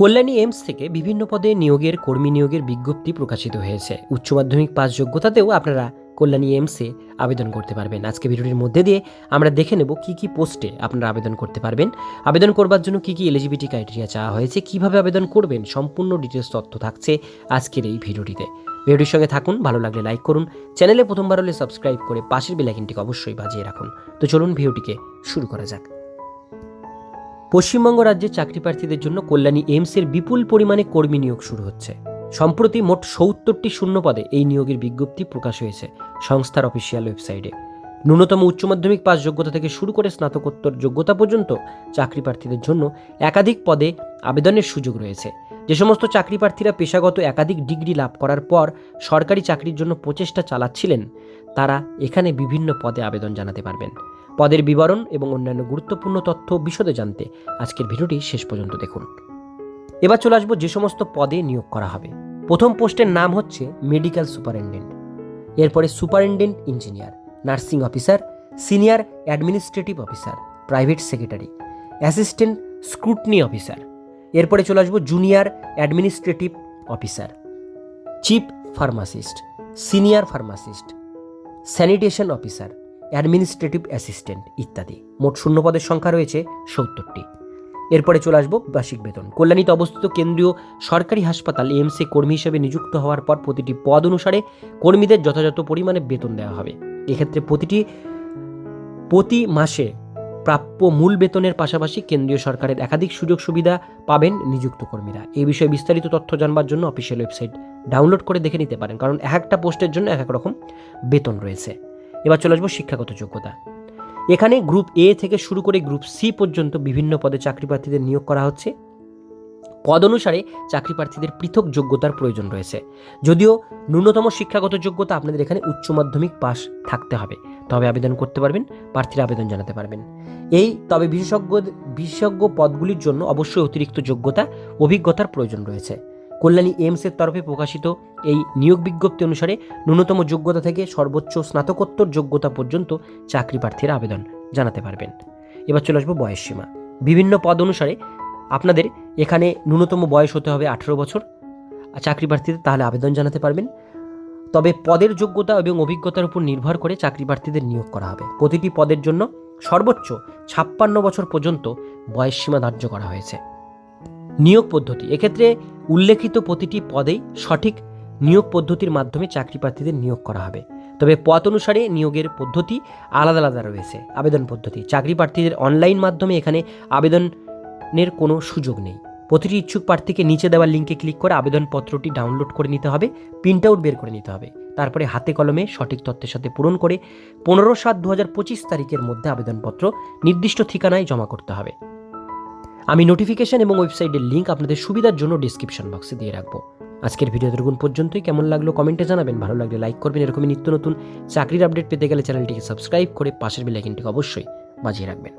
Kalyani AIIMS থেকে বিভিন্ন পদে নিয়োগের কর্মী নিয়োগের বিজ্ঞপ্তি প্রকাশিত হয়েছে। উচ্চ মাধ্যমিক পাস যোগ্যতাতেও আপনারা কল্যাণী এইমসে আবেদন করতে পারবেন। আজকে ভিডিওটির মধ্যে দিয়ে আমরা দেখে নেব কি কি পোস্টে আপনারা আবেদন করতে পারবেন। আবেদন করবার জন্য কি কি এলিজিবিলিটি ক্রাইটেরিয়া চাওয়া হয়েছে, কীভাবে আবেদন করবেন, সম্পূর্ণ ডিটেলস তথ্য থাকছে আজকের এই ভিডিওটিতে। ভিডিওটির সঙ্গে থাকুন, ভালো লাগলে লাইক করুন। চ্যানেলে প্রথমবার হলে সাবস্ক্রাইব করে পাশের বেলাইকিনটিকে অবশ্যই বাজিয়ে রাখুন। তো চলুন ভিডিওটিকে শুরু করা যাক। পশ্চিমবঙ্গ রাজ্যে চাকরি প্রার্থীদের জন্য কল্যাণী এইমসের বিপুল পরিমাণে কর্মী নিয়োগ শুরু হচ্ছে। সম্প্রতি মোট সত্তরটি শূন্য পদে এই নিয়োগের বিজ্ঞপ্তি প্রকাশ হয়েছে সংস্থার অফিসিয়াল ওয়েবসাইটে। ন্যূনতম উচ্চ মাধ্যমিক পাস যোগ্যতা থেকে শুরু করে স্নাতকোত্তর যোগ্যতা পর্যন্ত চাকরি প্রার্থীদের জন্য একাধিক পদে আবেদনের সুযোগ রয়েছে। যে সমস্ত চাকরি প্রার্থীরা পেশাগত একাধিক ডিগ্রি লাভ করার পর সরকারি চাকরির জন্য প্রচেষ্টা চালাচ্ছিলেন, তারা এখানে বিভিন্ন পদে আবেদন জানাতে পারবেন। পদের বিবরণ এবং অন্যান্য গুরুত্বপূর্ণ তথ্য বিশদে জানতে আজকের ভিডিওটি শেষ পর্যন্ত দেখুন। এবার চলে আসব যে সমস্ত পদে নিয়োগ করা হবে। প্রথম পোস্টের নাম হচ্ছে মেডিকেল সুপারিনটেন্ডেন্ট। এরপরে superintendent engineer, nursing officer, senior administrative officer, private secretary, assistant scrutiny officer. এরপরে চলে আসব junior administrative officer, chief pharmacist, senior pharmacist, sanitation officer administrative assistant ইত্যাদি। মোট শূন্য পদের সংখ্যা রয়েছে সত্তরটি। এরপরে চলে আসব বার্ষিক বেতন। কল্যাণীতে অবস্থিত কেন্দ্রীয় সরকারি হাসপাতাল এমসে কর্মী হিসেবে নিযুক্ত হওয়ার পর প্রতিটি পদ অনুসারে কর্মীদের যথাযথ পরিমাণে বেতন দেওয়া হবে। এক্ষেত্রে প্রতিটি, প্রতি মাসে প্রাপ্য মূল বেতনের পাশাপাশি কেন্দ্রীয় সরকারের একাধিক সুযোগ সুবিধা পাবেন নিযুক্ত কর্মীরা। এই বিষয়ে বিস্তারিত তথ্য জানবার জন্য অফিসিয়াল ওয়েবসাইট ডাউনলোড করে দেখে নিতে পারেন, কারণ এক একটা পোস্টের জন্য এক এক রকম বেতন রয়েছে। এবার চলে আসব শিক্ষাগত যোগ্যতা। এখানে গ্রুপ এ থেকে শুরু করে গ্রুপ সি পর্যন্ত বিভিন্ন পদে চাকরি প্রার্থীদের নিয়োগ করা হচ্ছে। পদ অনুসারে চাকরি প্রার্থীদের পৃথক যোগ্যতার প্রয়োজন রয়েছে। যদিও ন্যূনতম শিক্ষাগত যোগ্যতা আপনাদের এখানে উচ্চ মাধ্যমিক পাস থাকতে হবে। তবে আবেদন করতে পারবেন, প্রার্থীরা আবেদন জানাতে পারবেন। এই তবে বিশেষজ্ঞ বিশেষজ্ঞ পদগুলির জন্য অবশ্যই অতিরিক্ত যোগ্যতা, অভিজ্ঞতার প্রয়োজন রয়েছে। কল্যাণী এইমসের তরফে প্রকাশিত এই নিয়োগ বিজ্ঞপ্তি অনুসারে ন্যূনতম যোগ্যতা থেকে সর্বোচ্চ স্নাতকোত্তর যোগ্যতা পর্যন্ত চাকরি প্রার্থীরা আবেদন জানাতে পারবেন। এবার চলে আসব বয়স সীমা। বিভিন্ন পদ অনুসারে আপনাদের এখানে ন্যূনতম বয়স হতে হবে আঠেরো বছর। চাকরি প্রার্থীদের তাহলে আবেদন জানাতে পারবেন। তবে পদের যোগ্যতা এবং অভিজ্ঞতার উপর নির্ভর করে চাকরি প্রার্থীদের নিয়োগ করা হবে। প্রতিটি পদের জন্য সর্বোচ্চ ছাপ্পান্ন বছর পর্যন্ত বয়স সীমা ধার্য করা হয়েছে। নিয়োগ পদ্ধতি। এক্ষেত্রে উল্লেখিত প্রতিটি পদেই সঠিক নিয়োগ পদ্ধতির মাধ্যমে চাকরি প্রার্থীদের নিয়োগ করা হবে। তবে পদ অনুসারে নিয়োগের পদ্ধতি আলাদা আলাদা রয়েছে। আবেদন পদ্ধতি, চাকরি প্রার্থীদের অনলাইন মাধ্যমে এখানে আবেদনের কোনো সুযোগ নেই। প্রতিটি ইচ্ছুক প্রার্থীকে নিচে দেওয়া লিঙ্কে ক্লিক করে আবেদনপত্রটি ডাউনলোড করে নিতে হবে, প্রিন্ট আউট বের করে নিতে হবে। তারপরে হাতে কলমে সঠিক তথ্যের সাথে পূরণ করে পনেরো সাত দু তারিখের মধ্যে আবেদনপত্র নির্দিষ্ট ঠিকানায় জমা করতে হবে। আমি নোটিফিকেশন এবং ওয়েবসাইটের লিঙ্ক আপনাদের সুবিধার জন্য ডিসক্রিপশন বক্সে দিয়ে রাখব। আজকের ভিডিও দেখুন পর্যন্তই। কেমন লাগল কমেন্টে জানাবেন। ভালো লাগলে লাইক করবেন। এরকমই নিত্য নতুন চাকরির আপডেট পেতে গেলে চ্যানেলটিকে সাবস্ক্রাইব করে পাশের বেলাইকিনটিকে অবশ্যই বাজিয়ে রাখবেন।